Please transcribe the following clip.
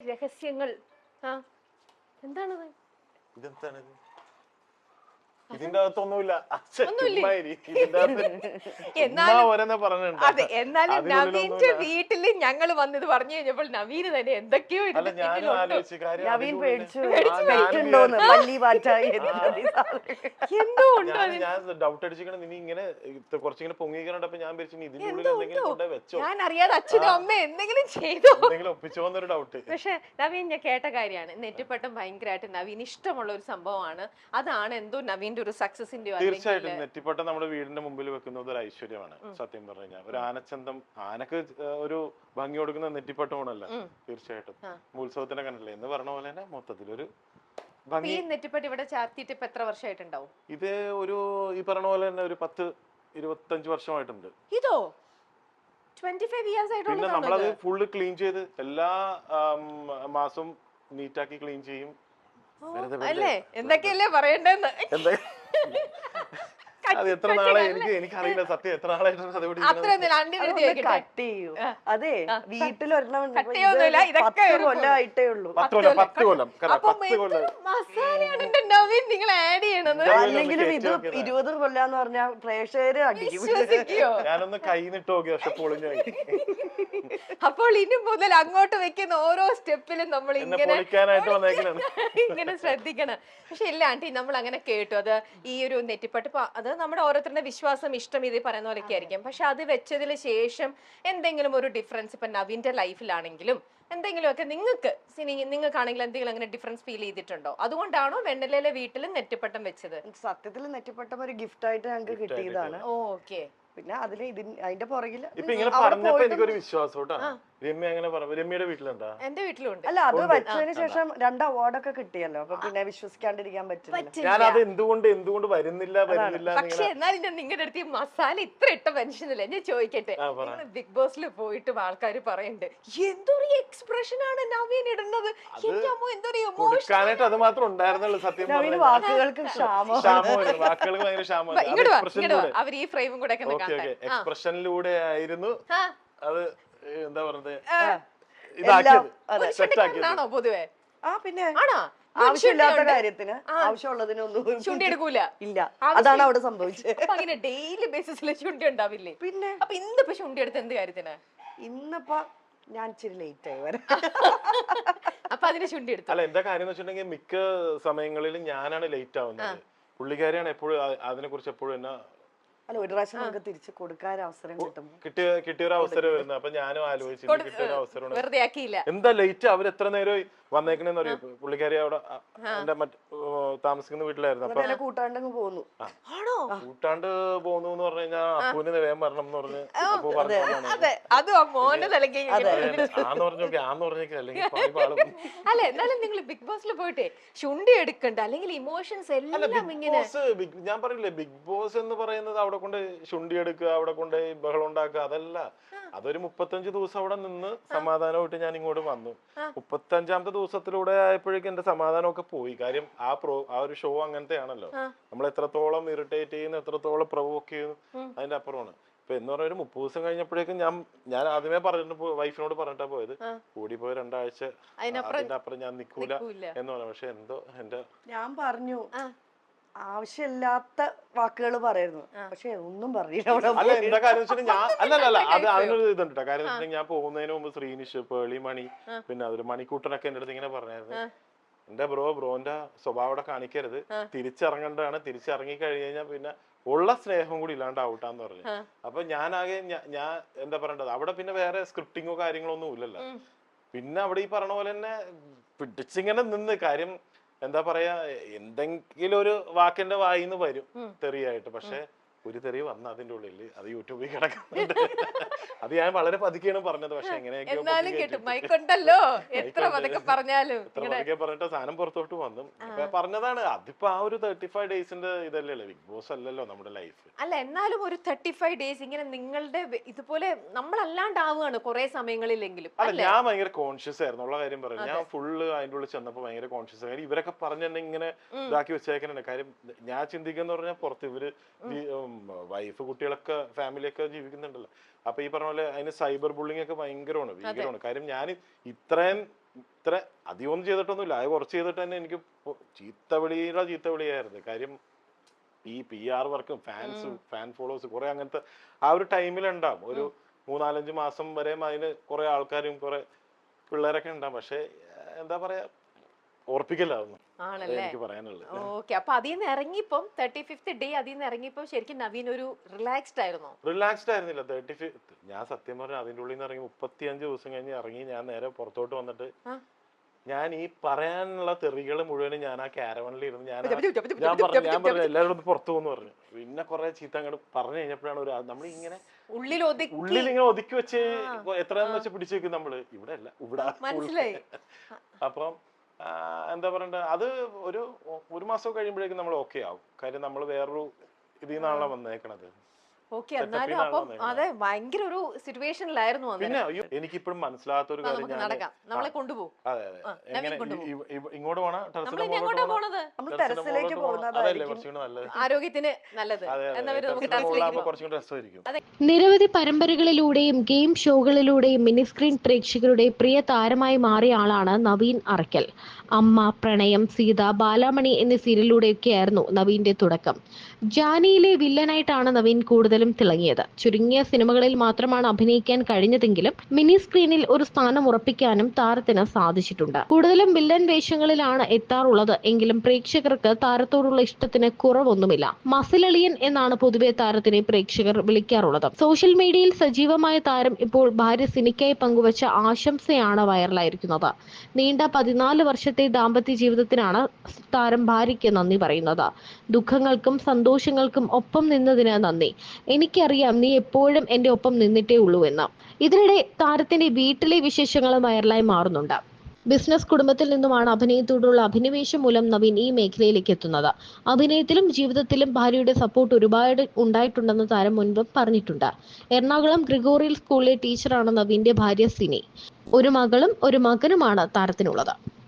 രഹസ്യങ്ങൾ. ആ എന്താണത്? ഇതെന്താണിത് ഇതിന്റെ അകത്തൊന്നുമില്ല അച്ഛൻ ഒന്നുമില്ലേ? ചുമ്മാ ഇരി. ഇതിന്റെ അകത്ത് എന്നാലും- ഉമ്മ ഓരോന്ന് പറഞ്ഞിട്ടുണ്ട്. അതെ എന്നാലും നവീന്റെ വീട്ടിൽ വീട്ടിൽ ഞങ്ങൾ വന്നത് പറഞ്ഞു കഴിഞ്ഞപ്പോൾ നവീന് തന്നെ എന്തൊക്കെയോ ഇതിന്റെ നവീൻ പേടിച്ചു. എന്തോ ഉണ്ടോ ഞാൻ ഡൗട്ട് അടിച്ചിരിക്കണം നീ ഇങ്ങനെ കുറച്ചിങ്ങനെ പൊങ്ങിക്കണപ്പോ ഞാൻ ഇതിന്റെ ഞാൻ അറിയാതെ അച്ഛനും അമ്മ എന്തെങ്കിലും ചെയ്തോ? എന്തെങ്കിലും ഒപ്പിച്ചോന്നൊരു ഡൗട്ട് പക്ഷെ നവീൻ ഞാൻ കേട്ട കാര്യമാണ്. നെറ്റിപ്പട്ടം ഭയങ്കരമായിട്ട് നവീൻ ഇഷ്ടമുള്ള ഒരു സംഭവമാണ്. അതാണ് എന്തോ നവീന്റെ ഒരു സക്സസിന്റെയോ തീർച്ചയായിട്ടും നെറ്റിപ്പട്ടം നമ്മുടെ വീടിന്റെ മുമ്പിൽ വെക്കുന്നത് ഒരു ഐശ്വര്യമാണ് സത്യം പറഞ്ഞു കഴിഞ്ഞാൽ. ഒരു ആനച്ചന്തം ആനക്ക് ഒരു ഭംഗി കൊടുക്കുന്ന നെറ്റിപ്പട്ടമാണല്ല. തീർച്ചയായിട്ടും. ഉത്സവത്തിനെ കണ്ടില്ലേ? എന്ന് പറഞ്ഞ പോലെ തന്നെ മൊത്തത്തിലൊരു ഈ നെറ്റിപ്പട്ട് ഇവിടെ ചാർത്തിയിട്ട് ഇപ്പൊ എത്ര വർഷമായിട്ടുണ്ടാവും? ഇത് ഒരു ഈ പറഞ്ഞ പോലെ തന്നെ ഒരു പത്ത് ഇരുപത്തഞ്ച് വർഷമായിട്ടുണ്ട്. ഇതോ? പിന്നെ നമ്മളത്? ഫുള്ള് ക്ലീൻ ചെയ്ത് എല്ലാ മാസവും നീറ്റാക്കി ക്ലീൻ ചെയ്യും. അല്ലേ? എന്തൊക്കെയല്ലേ പറയണ്ടെന്ന് അത് എത്ര നാളെ എനിക്ക് എനിക്കറിയില്ല. സത്യം എത്ര നാളായിട്ട് കട്ട്. ചെയ്യൂ. അതെ വീട്ടിലൊരെണ്ണം കൊല്ലമായിട്ടേ ഉള്ളൂ. പത്ത് കൊല്ലം നിങ്ങൾ ആഡ് ചെയ്യണത്. ഇതാ- അല്ലെങ്കിലും ഇത് കയറ്റി കൊല്ലം ഇരുപത് കൊല്ലാന്ന് പറഞ്ഞാൽ പ്രേക്ഷകര് അടിക്കും. ഞാനൊന്ന് കൈനിട്ട് നോക്കി പക്ഷെ പൊളിഞ്ഞു അപ്പോൾ ഇനി മുതൽ അങ്ങോട്ട് വെക്കുന്ന ഓരോ സ്റ്റെപ്പിലും നമ്മൾ ഇങ്ങനെ ഇങ്ങനെ ശ്രദ്ധിക്കണം. പക്ഷെ ഇല്ല ആന്റി നമ്മൾ അങ്ങനെ കേട്ടു. അത് ഈ ഒരു നെറ്റിപ്പട്ട് അത് നമ്മുടെ ഓരോരുത്തരുടെ വിശ്വാസം ഇഷ്ടം ഇത് പറയുന്ന പോലെയൊക്കെ ആയിരിക്കും. പക്ഷെ അത് വെച്ചതിന് ശേഷം എന്തെങ്കിലും ഒരു ഡിഫറൻസ് ഇപ്പൊ നവീന്റെ ലൈഫിലാണെങ്കിലും എന്തെങ്കിലുമൊക്കെ നിങ്ങൾക്ക് സിനി നിങ്ങൾക്കാണെങ്കിൽ എന്തെങ്കിലും അങ്ങനെ ഡിഫറൻസ് ഫീൽ ചെയ്തിട്ടുണ്ടോ? അതുകൊണ്ടാണോ വെണ്ണലയിലെ വീട്ടിൽ നെറ്റിപ്പട്ടം വെച്ചത്? സത്യത്തിൽ നെറ്റിപ്പട്ടം ഒരു ഗിഫ്റ്റ് ആയിട്ട് ഞങ്ങൾക്ക് കിട്ടിയതാണ്. ഓക്കെ. പിന്നെ അതിന് ഇതിന് അതിന്റെ പുറകിൽ ഇപ്പൊ ഇങ്ങനെ അവിടെ പറഞ്ഞപ്പോ എനിക്കൊരു വിശ്വാസം കേട്ടാ രമ്യ അങ്ങനെ പറഞ്ഞു രമ്യയുടെ വീട്ടിലുണ്ടാ എന്റെ വീട്ടിലുണ്ട്. അല്ല അത് വച്ചതിന് ശേഷം രണ്ട് അവാർഡൊക്കെ കിട്ടിയല്ലോ. അപ്പൊ പിന്നെ വിശ്വസിക്കാണ്ടിരിക്കാൻ പറ്റില്ല പറ്റില്ല. ഞാൻ അത് എന്തുകൊണ്ട് എന്തുകൊണ്ട് വരുന്നില്ല വരുന്നില്ല പക്ഷെ എന്നാലും ഞാൻ നിങ്ങളുടെ അടുത്ത് ഈ മസാല ഇത്ര ഇട്ട മനുഷ്യനല്ലേ? ഞാൻ ചോദിക്കട്ടെ. ബിഗ് ബോസിൽ പോയിട്ട് ആൾക്കാർ പറയുന്നുണ്ട് എന്തൊരു എക്സ്പ്രഷൻ ആണ് നവീൻ ഇടുന്നത്? കൊടുക്കാനായിട്ട് അത് മാത്രം ഉണ്ടായിരുന്നുള്ളൂ സത്യം വാക്കുകൾക്ക് ക്ഷാമം. വാക്കുകൾക്ക് ഭയങ്കര എക്സ്പ്രഷനിലൂടെ അവർ ഈ ഫ്രെയിമും കൂടെ. എക്സ്പ്രഷനിലൂടെ ആയിരുന്നു. അത് എന്താ പറഞ്ഞത് ഇതാക്കിയത്. ആക്കിയത്. ആ പിന്നെ ആണോ? ആവശ്യമില്ലാത്ത. കാര്യത്തിന് ആവശ്യമുള്ളതിനൊന്നും ഇല്ല. അതാണ് അവിടെ സംഭവിച്ചത്. അങ്ങനെ ഡെയിലി ബേസിസിൽ ചുണ്ടി ഉണ്ടാവില്ലേ? പിന്നെ? അപ്പൊ ഇന്നിപ്പോ ചുണ്ടി എടുത്ത് എന്ത് കാര്യത്തിന്? ഇന്നിപ്പോ ഞാൻ ഇച്ചിരി ലേറ്റ് ആയി വരാം. അപ്പൊ അതിന് ചുണ്ടി എടുത്തു? അല്ല എന്താ കാര്യം എന്ന് വെച്ചിട്ടുണ്ടെങ്കിൽ മിക്ക സമയങ്ങളിലും ഞാനാണ് ലേറ്റ് ആവുന്നത്. പുള്ളിക്കാരിയാണ് എപ്പോഴും അതിനെ കുറിച്ച് എപ്പോഴും എന്നെ അല്ല ഒരു പ്രാവശ്യം നമുക്ക് തിരിച്ചു കൊടുക്കാൻ അവസരം കിട്ടും കിട്ടിയ കിട്ടിയൊരു അവസരം വരുന്നു അപ്പൊ ഞാനും ആലോചിച്ചു ഇനി കിട്ടിയൊരു അവസരമാണ്. വെറുതെ ആക്കിയില്ല. എന്താ ലേറ്റ് അവർ എത്ര നേരം വന്നേക്കണെന്ന് അറിയോ? പുള്ളിക്കാരി അവിടെ എന്റെ താമസിക്കുന്ന വീട്ടിലായിരുന്നു. അപ്പൊ പോന്നു ആണോ? കൂട്ടാണ്ട് പോകുന്നു എന്ന് പറഞ്ഞു കഴിഞ്ഞാൽ അപ്പൂന് വേഗം വരണം എന്ന് പറഞ്ഞ് അപ്പു ആന്ന് ആന്ന് പറഞ്ഞേക്കെ അല്ലെങ്കിൽ അല്ല എന്നാലും നിങ്ങൾ ബിഗ് ബോസിൽ പോയിട്ടെ ചുണ്ടി എടുക്കണ്ട അല്ലെങ്കിൽ ഇമോഷൻസ് എല്ലാം ബിഗ് ഇങ്ങനെ ബോസ് ഞാൻ പറയില്ലേ ബിഗ് ബോസ് എന്ന് പറയുന്നത് അവിടെ കൊണ്ട് ശുണ്ടി എടുക്കുക അവിടെ കൊണ്ട് ബഹളം ഉണ്ടാക്കുക അതല്ല. അതൊരു മുപ്പത്തഞ്ച് ദിവസം അവിടെ നിന്ന് സമാധാനമായിട്ട് ഞാൻ ഇങ്ങോട്ട് വന്നു. മുപ്പത്തഞ്ചാമത്തെ ദിവസത്തിലൂടെ ആയപ്പോഴേക്കും എന്റെ സമാധാനമൊക്കെ പോയി. കാര്യം ആ പ്രോ ആ ഒരു ഷോ അങ്ങനത്തെ ആണല്ലോ നമ്മൾ എത്രത്തോളം ഇറിറ്റേറ്റ് ചെയ്യുന്നു എത്രത്തോളം പ്രൊവോക്ക് ചെയ്യുന്നു അതിന്റെ അപ്പുറമാണ്. ഇപ്പൊ എന്ന് പറഞ്ഞ ഒരു മുപ്പത് ദിവസം കഴിഞ്ഞപ്പോഴേക്കും ഞാൻ ഞാൻ ആദ്യമേ പറഞ്ഞിട്ട് വൈഫിനോട് പറഞ്ഞിട്ടാ പോയത്. കൂടി പോയ രണ്ടാഴ്ച അതിന്റെ അപ്പുറം ഞാൻ നിക്കൂല. എന്ന് പറഞ്ഞു. പക്ഷെ എന്തോ എന്റെ ഞാൻ പറഞ്ഞു. ആവശ്യമില്ലാത്ത വാക്കുകൾ പറയുന്നു പക്ഷെ ഒന്നും പറയില്ല അല്ല എന്താ കാര്യം വെച്ചാൽ ഞാൻ അല്ല അല്ല അല്ല അത് അതിനൊരു ഇതുണ്ട് ട്ടോ. കാര്യം വെച്ചിട്ടുണ്ടെങ്കിൽ ഞാൻ പോകുന്നതിന് മുമ്പ് ശ്രീനിഷ് പേളി മണി പിന്നെ അതൊരു മണിക്കൂട്ടനൊക്കെ എന്റെ അടുത്ത് ഇങ്ങനെ പറഞ്ഞായിരുന്നു. എന്റെ ബ്രോ ബ്രോന്റെ സ്വഭാവം അവിടെ കാണിക്കരുത്. തിരിച്ചിറങ്ങേണ്ടതാണ്. തിരിച്ചിറങ്ങി കഴിഞ്ഞു കഴിഞ്ഞാൽ പിന്നെ ഉള്ള സ്നേഹം കൂടി ഇല്ലാണ്ട് ഔട്ടാന്ന് പറഞ്ഞു. അപ്പൊ ഞാനാകെ ഞാൻ എന്താ പറയേണ്ടത്? അവിടെ പിന്നെ വേറെ സ്ക്രിപ്റ്റിങ്ങോ കാര്യങ്ങളോ ഒന്നും ഇല്ലല്ലോ. പിന്നെ അവിടെ ഈ പറഞ്ഞ പോലെ തന്നെ പിടിച്ചിങ്ങനെ നിന്ന് കാര്യം എന്താ പറയാ എന്തെങ്കിലും ഒരു വാക്കിന്റെ വായിന്ന് വരും തെറിയായിട്ട്. പക്ഷെ ഒരു തെറി വന്ന അതിന്റെ ഉള്ളിൽ അത് യൂട്യൂബിൽ കിടക്കുന്നുണ്ട്. അത് ഞാൻ വളരെ പതുക്കെയാണ് പറഞ്ഞത്. പക്ഷെ എന്നാലും പൊക്കി കിട്ടും. മൈക്കുണ്ടല്ലോ. എത്ര. പറഞ്ഞാലും. എത്ര പതുക്കെ പറഞ്ഞിട്ട് സാധനം പുറത്തോട്ട് വന്നു. പറഞ്ഞതാണ്. അതിപ്പോ ആ ഒരു തേർട്ടി ഫൈവ് ഡേയ്സിന്റെ ഇതല്ലേ ബിഗ് ബോസ് അല്ലല്ലോ നമ്മുടെ ലൈഫ് അല്ല എന്നാലും ഒരു തേർട്ടി ഫൈവ് ഡേയ്സ് ഇങ്ങനെ നിങ്ങളുടെ ഇതുപോലെ നമ്മളല്ലാണ്ടാവുകയാണ് കുറെ സമയങ്ങളിലെങ്കിലും. അല്ലേ ഞാൻ ഭയങ്കര കോൺഷ്യസ് ആയിരുന്നു. ഉള്ള കാര്യം പറഞ്ഞു ഞാൻ ഫുള്ള് അതിന്റെ ഉള്ളിൽ ചെന്നപ്പോ ഭയങ്കര കോൺഷ്യസ് ആയിരുന്നു. ഇവരൊക്കെ പറഞ്ഞെന്നെ ഇങ്ങനെ ഇതാക്കി വെച്ചേക്കുന്നുണ്ട് കാര്യം ഞാൻ ചിന്തിക്കുന്ന പറഞ്ഞാൽ പുറത്ത് ഇവർ വൈഫ് കുട്ടികളൊക്കെ ഫാമിലിയൊക്കെ ജീവിക്കുന്നുണ്ടല്ലോ. അപ്പൊ ഈ പറഞ്ഞ പോലെ അതിന് സൈബർ ബുള്ളിങ് ഒക്കെ ഭയങ്കരമാണ് ഭീകരമാണ്. കാര്യം ഞാൻ ഇത്രയും ഇത്ര അധികമൊന്നും ചെയ്തിട്ടൊന്നുമില്ല. അത് കുറച്ച് ചെയ്തിട്ട് തന്നെ എനിക്ക് ചീത്തവിളിയുടെ ചീത്തവിളിയായിരുന്നു. കാര്യം ഈ പി ആർ വർക്കും ഫാൻസ് ഫാൻ ഫോളോവേഴ്സ് കുറെ അങ്ങനത്തെ ആ ഒരു ടൈമിൽ ഉണ്ടാവും ഒരു മൂന്നാലഞ്ച് മാസം വരെയും അതിന് കുറെ ആൾക്കാരും കുറെ പിള്ളേരൊക്കെ ഉണ്ടാവും. പക്ഷെ എന്താ പറയാ ഓർപ്പിക്കലാവുന്നു ആണല്ലേ? എനിക്ക് പറയാനുള്ളത്. ഓക്കെ. അപ്പൊ അതിൽ നിന്ന് ഇറങ്ങിയപ്പം തേർട്ടി ഫിഫ്ത് ഡേ അതിൽ നിന്ന് ഇറങ്ങിയപ്പം ശരിക്കും നവീൻ ഒരു റിലാക്സ്ഡ് ആയിരുന്നു? റിലാക്സ്ഡ് ആയിരുന്നില്ല. തേർട്ടി ഫിഫ്ത്ത് ഞാൻ സത്യം പറഞ്ഞ അതിന്റെ ഉള്ളിൽ നിന്ന് ഇറങ്ങി മുപ്പത്തിയഞ്ച് ദിവസം കഴിഞ്ഞ് ഇറങ്ങി ഞാൻ നേരെ പുറത്തോട്ട് വന്നിട്ട് ഞാൻ ഈ പറയാനുള്ള തെറികൾ മുഴുവനും ഞാൻ ആ കാരവണിൽ ഇരുന്ന് ഞാൻ ഞാൻ പറഞ്ഞു ഞാൻ പറഞ്ഞു എല്ലാവരും പുറത്തു പോകുന്നു പറഞ്ഞു. പിന്നെ കുറെ ചീത്ത അങ്ങോട്ട് പറഞ്ഞു കഴിഞ്ഞപ്പോഴാണ് ഒരു നമ്മൾ ഇങ്ങനെ ഉള്ളിൽ ഉള്ളിൽ ഇങ്ങനെ ഒതുക്കി വെച്ച് എത്രയാന്ന് വെച്ച് പിടിച്ചു വെക്കും നമ്മൾ. ഇവിടെ അല്ല ഇവിടെ അപ്പം എന്താ പറയണ്ടത് അത് ഒരു ഒരു മാസം കഴിയുമ്പോഴേക്കും നമ്മൾ ഓക്കെ ആവും. കാര്യം നമ്മൾ വേറൊരു ഇതിൽ നിന്നാണല്ലോ വന്നേക്കണത്. ഓക്കെ setup എന്നാലും അപ്പം അതെ ഭയങ്കര ഒരു സിറ്റുവേഷനിലായിരുന്നു പിന്നെ എനിക്കിപ്പോഴും മനസ്സിലാത്ത ഒരു കാര്യം നടക്കാം. നമ്മളെ കൊണ്ടുപോകും. അതെ അതെ ഇങ്ങോട്ട് പോണ ടെറസിലേക്ക് ആരോഗ്യത്തിന് നല്ലത്. നിരവധി പരമ്പരകളിലൂടെയും ഗെയിം ഷോകളിലൂടെയും മിനി സ്ക്രീൻ പ്രേക്ഷകരുടെ പ്രിയ താരമായി മാറിയ ആളാണ് നവീൻ അറക്കൽ അമ്മ പ്രണയം സീത ബാലാമണി എന്നീ സീരിയലിലൂടെയൊക്കെയായിരുന്നു നവീന്റെ തുടക്കം. ജാനിയിലെ വില്ലനായിട്ടാണ് നവീൻ കൂടുതലും തിളങ്ങിയത്. ചുരുങ്ങിയ സിനിമകളിൽ മാത്രമാണ് അഭിനയിക്കാൻ കഴിഞ്ഞതെങ്കിലും മിനി സ്ക്രീനിൽ ഒരു സ്ഥാനം ഉറപ്പിക്കാനും താരത്തിന് സാധിച്ചിട്ടുണ്ട്. കൂടുതലും വില്ലൻ വേഷങ്ങളിലാണ് എത്താറുള്ളത്. എങ്കിലും പ്രേക്ഷകർക്ക് താരത്തോടുള്ള ഇഷ്ടത്തിന് കുറവൊന്നുമില്ല. മസിലളിയൻ എന്നാണ് പൊതുവെ താരത്തിനെ പ്രേക്ഷകർ വിളിക്കാറുള്ളത്. സോഷ്യൽ മീഡിയയിൽ സജീവമായ താരം ഇപ്പോൾ ഭാര്യ സിനിക്കായി പങ്കുവച്ച ആശംസയാണ് വൈറലായിരിക്കുന്നത്. നീണ്ട പതിനാല് വർഷത്തെ ദാമ്പത്യ ജീവിതത്തിനാണ് താരം ഭാര്യയ്ക്ക് നന്ദി പറയുന്നത്. ദുഃഖങ്ങൾക്കും സന്തോഷങ്ങൾക്കും ഒപ്പം നിന്നതിന് നന്ദി. എനിക്കറിയാം നീ എപ്പോഴും എന്റെ ഒപ്പം നിന്നിട്ടേ ഉള്ളൂ എന്ന്. ഇതിനിടെ താരത്തിന്റെ വീട്ടിലെ വിശേഷങ്ങളും വൈറലായി മാറുന്നുണ്ട്. ബിസിനസ് കുടുംബത്തിൽ നിന്നുമാണ് അഭിനയത്തോടുള്ള അഭിനിവേശം മൂലം നവീൻ ഈ മേഖലയിലേക്ക് എത്തുന്നത്. അഭിനയത്തിലും ജീവിതത്തിലും ഭാര്യയുടെ സപ്പോർട്ട് ഒരുപാട് ഉണ്ടായിട്ടുണ്ടെന്ന് താരം മുൻപ് പറഞ്ഞിട്ടുണ്ട്. എറണാകുളം ഗ്രിഗോറിയൽ സ്കൂളിലെ ടീച്ചറാണ് നവീന്റെ ഭാര്യ സിനി. ഒരു മകളും ഒരു മകനുമാണ് താരത്തിനുള്ളത്.